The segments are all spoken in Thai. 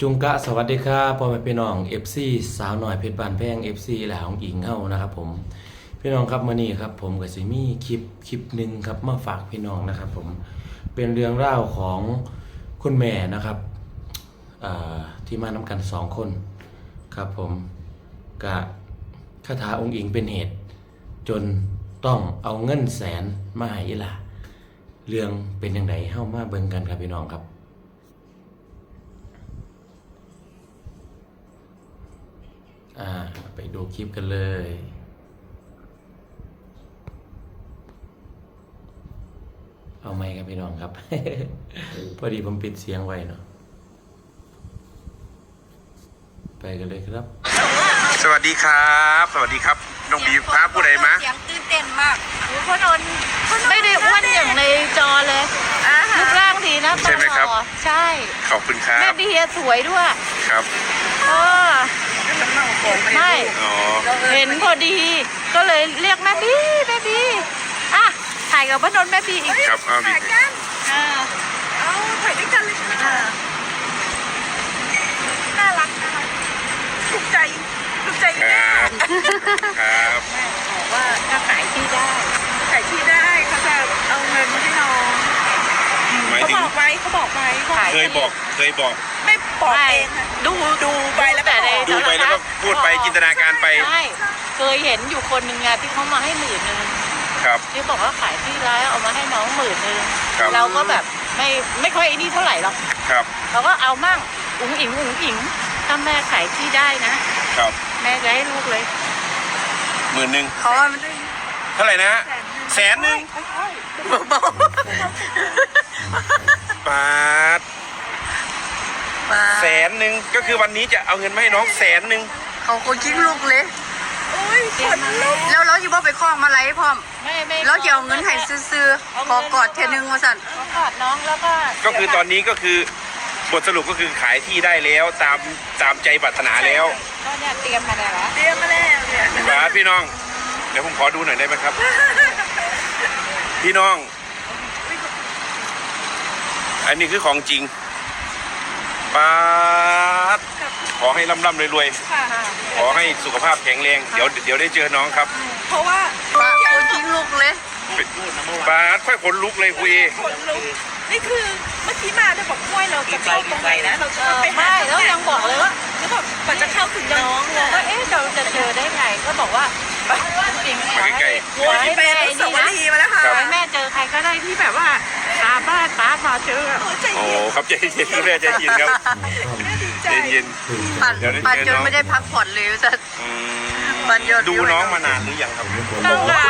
จุงกะสวัสดีครับพ่อแม่พี่น้อง FC สาวหน่อยเพชรบานแพง FC หลาของอิงเฮานะครับผมพี่น้องครับมื้อนี้ครับผมก็สิมี่คลิปคลิปหนึ่งครับมาฝากพี่น้องนะครับผมเป็นเรื่องเล่าของคุณแม่นะครับที่มานํกันสองคนครับผมกะคาถาองค์อิงเป็นเหตุ จนต้องเอาเงินแสนมาให้ล่ะ เรื่องเป็นยังไงเฮามาเบิ่งกันครับพี่น้องครับ อ่าไปดูคลิปกันเลย เอาไหมครับพี่น้องครับ พอดีผมปิดเสียงไว้เนาะไปกันเลยครับ สวัสดีครับ สวัสดีครับน้องบีครับผู้ใดมาเสียงตื่นเต้นมากโอ้พ่อนนท์ไม่ได้อ้วนอย่างในจอเลยอ่ารูปร่างดีนะใช่ไหมครับ ตาล่อใช่ขอบคุณครัแม่บเบียร์สวยด้วยครับ เออ ไม่ อ๋อเห็นพอดี ก็เลยเรียกแม่บีแม่บีอะถ่ายกับพ่อนนท์แม่บีอีกครับเอาบีถ่ายกันอ่าเอาถ่ายด้วยกันเลยใช่ไหมคะน่ารักน่ารักถูกใจถูกใจคแม่รับครับบอกว่าถ้าขายที่ได้ขายที่ได้เขาจะเอาเงินให้น้องหมายเขาถึบงอกไว้เขาบอกไว้ว่าขายเคยบอกเคยบอกไม่บอกไม่เองค่ะดู ไปจินตนาการไป ใช่เคยเห็นอยู่คนหนึ่งไงที่เขามาให้หมื่นหนึ่งครับ ที่บอกว่าขายที่ร้านเอามาให้น้องหมื่นหนึ่งครับ เราก็แบบไม่ไม่ค่อยไอ้นี่เท่าไหร่หรอกครับเราก็เอามั่งอุ๋งอิงอุ๋งอิงถ้าแม่ขายที่ได้นะ ครับแม่จะให้ลูกเลย หมื่นหนึ่งเขาว่ามันได้เท่าไหร่นะฮะแสนหนึ่งบาทมาแสนหนึ่งก็คือวันนี้จะเอาเงินมาให้น้องแสนหนึ่ง เขาคงคิดลูกเลยโอ้ยคนลุกแล้วเราอยู่บ่ไปคล้องมาไล่พร้อมไม่ไม่แล้วจะเอาเงินให้ซื้อๆขอกอดเทนึงมาสั่นขอกอดน้องแล้วก็ก็คือตอนนี้ก็คือบทสรุปก็คือขายที่ได้แล้วตามตามใจปรารถนาแล้วก็เนี่ยเตรียมมาแล้วละเตรียมมาแล้วเนี่ยบาทพี่น้อง เดี๋ยวผมขอดูหน่อยได้ไหมครับ พี่น้อง อันนี้คือของจริงปาด ขอให้ร่ำร่ำรวยค่ะๆขอให้สุขภาพแข็งแรงเดี๋ยวเดี๋ยวได้เจอน้องครับเพราะว่าคนทิ้งลูกเลยปาดค่อยขนลุกเลยคุยคนลุกนี่คือเมื่อกี้มาเธอบอกห้วยเราจะเข้าตรงไหนนะเราจะเออไปหาไม่แล้วยังบอกเลยว่าแล้วแบบกว่าจะเข้าถึงน้องเราก็เอ๊ะเราจะเจอได้ไงก็บอกว่าจริงขอให้ขอให้ไปแม่อไอ้นุสานี่วนะรีย์มาแล้วค่ะขอให้แม่เจอใครก็ได้ที่แบบว่าตาบ้านป้ามาเจอ โอ้ใจโอ้เย็นครับใจเย็นคุณแม่ใจเย็นครับ แม่ดี ใจใจ เย็นปันเดี๋ยวได้ปันเจอจนน้องไม่ได้พักผ่อนเลยจะ อืมปันยอดดูวิวน้องมานานหรือยังครับตั้งแต่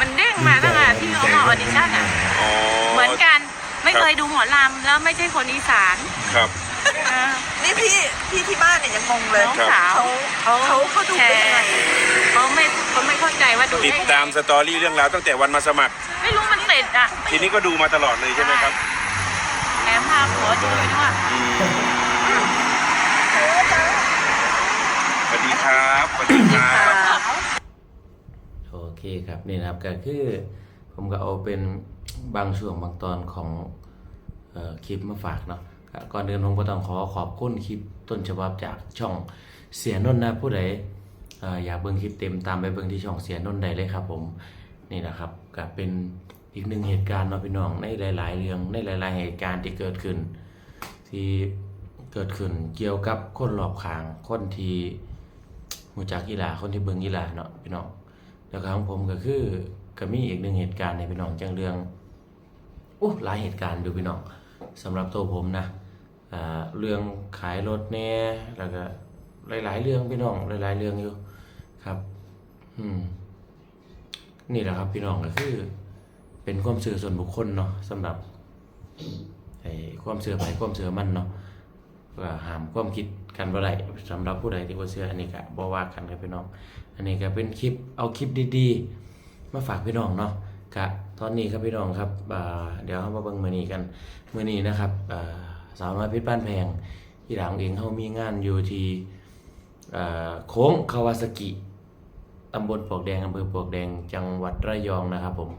มันเด้งมาตั้งแต่ที่เขามาออดิชั่นอะ อ๋อเหมือนกันไม่เคยดูหมอลำแล้วไม่ใช่คนอีสานครับอ่านี่พี่พี่ที่บ้านเนี่ยยังงงเลย น้องสาวเขาเขาเขาดูแชได้ยังไง ร์เขาไม่เขาไม่เข้าใจว่าดูติดได้ตามสตอรี่เรื่องราวตั้งแต่วันมาสมัคร ไม่รู้มันติดอะทีนี้ก็ดูมาตลอดเลยใช่ไหมครับแถมพาผัวดูไปด้วยอืมสวัสดี ครับสวัสดีครับโอเคครับนี่นะครับก็คือผมก็เอาเป็นบางช่วงบางตอนของออคลิปมาฝากเนาะก่อนอื่นผมก็ต้องขอขอบคุณคลิปต้นฉบับจากช่องเสียนนท์นะผู้ใดออยากเบิ่งคลิปเต็มตามไปเบิ่งที่ช่องเสียนนท์ได้เลยครับ ผมนี่นะครับก็เป็นอีกหนึ่งเหตุการณ์เนาะพี่น้องในหลาย ๆ เรื่องในหลาย ๆ เหตุการณ์ที่เกิดขึ้น ที่เกิดขึ้นเกี่ยวกับคนรอบข้างคนที่ หูจักกีฬาคนที่เบิ่งกีฬาเนาะพี่น้องแล้วก็ของผมก็คือก็มีอีกหนึ่งเหตุการณ์ในพี่น้องจังเรื่องโอ้หลายเหตุการณ์ดูพี่น้องสำหรับตัวผมนะอ่าเรื่องขายรถแน่แล้วก็หลาย ๆ เรื่องพี่น้องหลาย ๆ เรื่องอยู่ครับ อืม นี่แหละครับพี่น้องก็คือ เป็นความเชื่อส่วนบุคคลเนาะสำหรับไอ้ความเชื่อไปความเชื่อมันเนาะ ก็ห้ามความคิดกันบ่ได้สำหรับผู้ใดที่บ่เชื่ออันนี้ก็บ่ว่ากันครับพี่น้อง อันนี้ก็เป็นคลิปเอาคลิปดีๆ มาฝากพี่น้องเนาะกะตอนนี้ครับพี่น้องครับอ่าเดี๋ยวเรามาเบิ่งมื้อนี้กันมื้อนี้นะครับอ่าสาวน้อยเพชรบ้านแพงที่หลังเองเขามีงานอยู่ที่อ่าโค้งคาวาซากิตำบลปลวกแดงอำเภอปลวกแดงจังหวัดระยองนะครับผม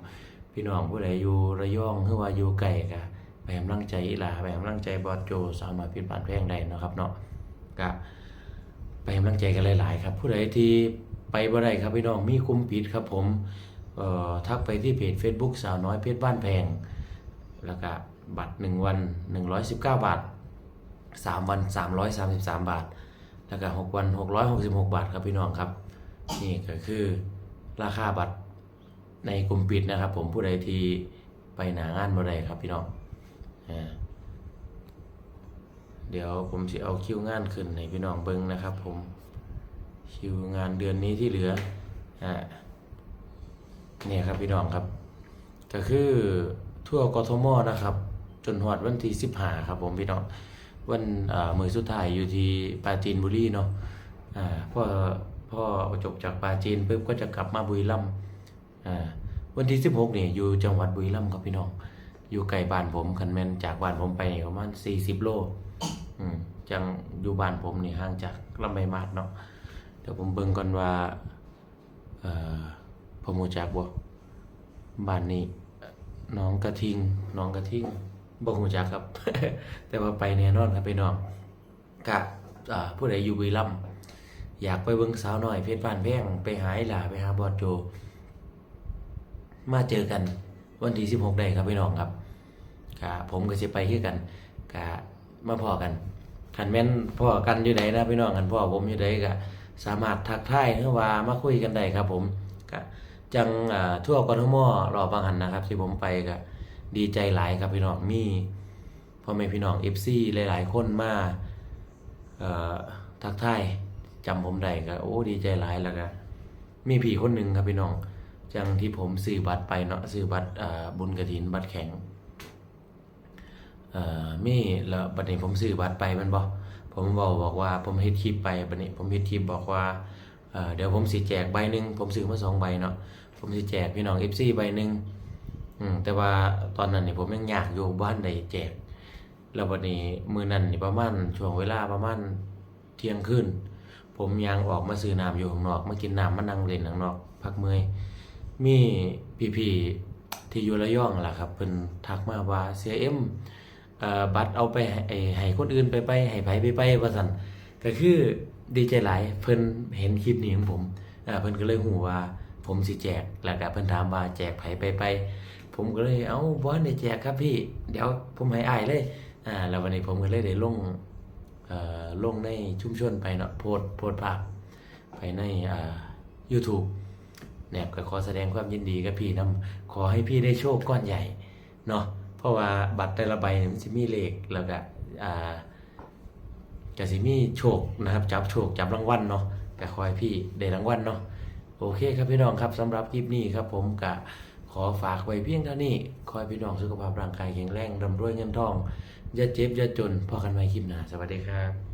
พี่น้องผู้ใดอยู่ระยองหรือว่าอยู่ไกลก็ ไปให้กำลังใจอีหลาไปให้กำลังใจบอสโจสาวน้อยเพิษบานแพงได้นะครับเนาะก็ไปให้กำลังใจกันหลาย ๆ ครับ ผู้ใดที่ไปบ่ได้ครับพี่น้องมีคุ้มปิดครับผมทักไปที่เพจ Facebook สาวน้อยเพชรบ้านแพง แล้วก็บัตร 1 วัน 119 บาท 3 วัน 333 บาท แล้วก็ 6 วัน 666 บาทครับพี่น้องครับ นี่ก็คือราคาบัตรในกลุ่มปิดนะครับผมผู้ใดที่ไปหนางานบ่ได้ครับพี่น้อง เดี๋ยวผมจะเอาคิวงานขึ้นให้พี่น้องเบิ่งนะครับ ผมคิวงานเดือนนี้ที่เหลืออ่าเนี่ยครับพี่น้องครับ ก็คือทั่วกทมนะครับ จนหอดวันที่สิบห้าครับ ผมพี่น้องวันอ่ามือสุดท้ายอยู่ที่ปาจีนบุรีเนาะอ่าพอพอจบจากปาจีนปุ๊บก็จะกลับมาบุรีรัมย์อ่าวันที่สิบหกเนี่ยอยู่จังหวัดบุรีรัมย์ครับพี่น้อง อยู่ไกลบ้านผมคันแมนจากบ้านผมไปประมาณสี่สิบโลอืมจังอยู่บ้านผมนี่ห่างจากลำไยมาดเนาะเดี๋ยวผมเบิ่งก่อนว่าผมรู้จักบ่บ้านนี้น้องกระทิงน้องกระทิงบ่ฮู้จักครับ แต่ว่าไปแน่นอนครับพี่น้องกะอ่าผู้ใดอยู่บุรีรัมย์อยากไปเบิ่งสาวหน้อยเพชรบ้านแพงไปหาไอ้หล่าไปหาบอสโจ มาเจอกันวันที่16ได้ครับพี่น้องครับ กะผมก็สิไปคือกันกะมาพอกันคันแม่นพ่อกันอยู่ไหนนะพี่น้องคันพ่อผมอยู่ไหนก็สามารถทักทายหรือว่ามาคุยกันได้ครับ ผมกะจังทั่วกทมรอบบางหันนะครับที่ผมไปก็ดีใจหลายครับพี่น้องมีพ่อแม่พี่น้อง FC หลาย ๆ คนมาทักทายจำผมได้ก็โอ้ดีใจหลายแล้วก็มีพี่คนหนึ่งครับพี่น้องจังที่ผมซื้อบัตรไปเนาะซื้อบัตรบุญกระถินบัตรแข็ง มีแล้วบัดนี้ผมซื้อบัตรไปมันบ่ผมบอกบอกว่าผมเฮ็ดคลิปไปบัดนี้ผมเฮ็ดคลิปบอกว่าเเดี๋ยวผมสิแจกใบหนึ่งผมซื้อมาสองใบเนาะผมสิแจกพี่น้อง FC ใบหนึ่งแต่ว่าตอนนั้นนี่ผมยังอยากอยู่บ้านใดแจก แล้ววันนี้มือนั้นนี่ประมาณช่วงเวลาประมาณเที่ยงคืนผมยังออกมาซื้อน้ำอยู่ข้างนอกมากินน้ำมานั่งเล่นข้างนอก พักเมื่อยมีพี่ๆที่อยู่ระยองล่ะครับเพิ่นทักมาว่าเสียเอ็มเอ่อ บัตรเอาไปให้คนอื่นไปไปให้ไผไปไปว่าซั่นก็คือดีใจหลายเพิ่นเห็นคลิปนี้ของผมเพิ่นก็เลยหูว่าผมสิแจกแล้วก็เพิ่นถามว่าแจกไผไปไป ผมก็เลยเอ้าบ่ทันได้แจกครับพี่ เดี๋ยวผมให้อายเลยอ่าแล้ววันนี้ผมก็เลยได้ลงเอ่อลงในชุมชนไปเนาะโพสโพสภาพไปในอ่า YouTube แนบก็ขอแสดงความยินดีกับพี่นํขอให้พี่ได้โชคก้อนใหญ่เนาะ เพราะว่าบัตรแต่ละใบมันจะมีเลขแล้วก็อ่าก็สิมีโชคนะครับ จับโชคจับรางวัลเนาะก็คอยพี่ได้รางวัลเนาะโอเคครับพี่น้องครับสำหรับคลิปนี้ครับ ผมกะขอฝากไว้เพียงเท่านี้คอยพี่น้องสุขภาพร่างกายแข็งแรงร่ำรวยเงินทองอย่าเจ็บอย่าจนพอกันไว้คลิปหน้าสวัสดีครับ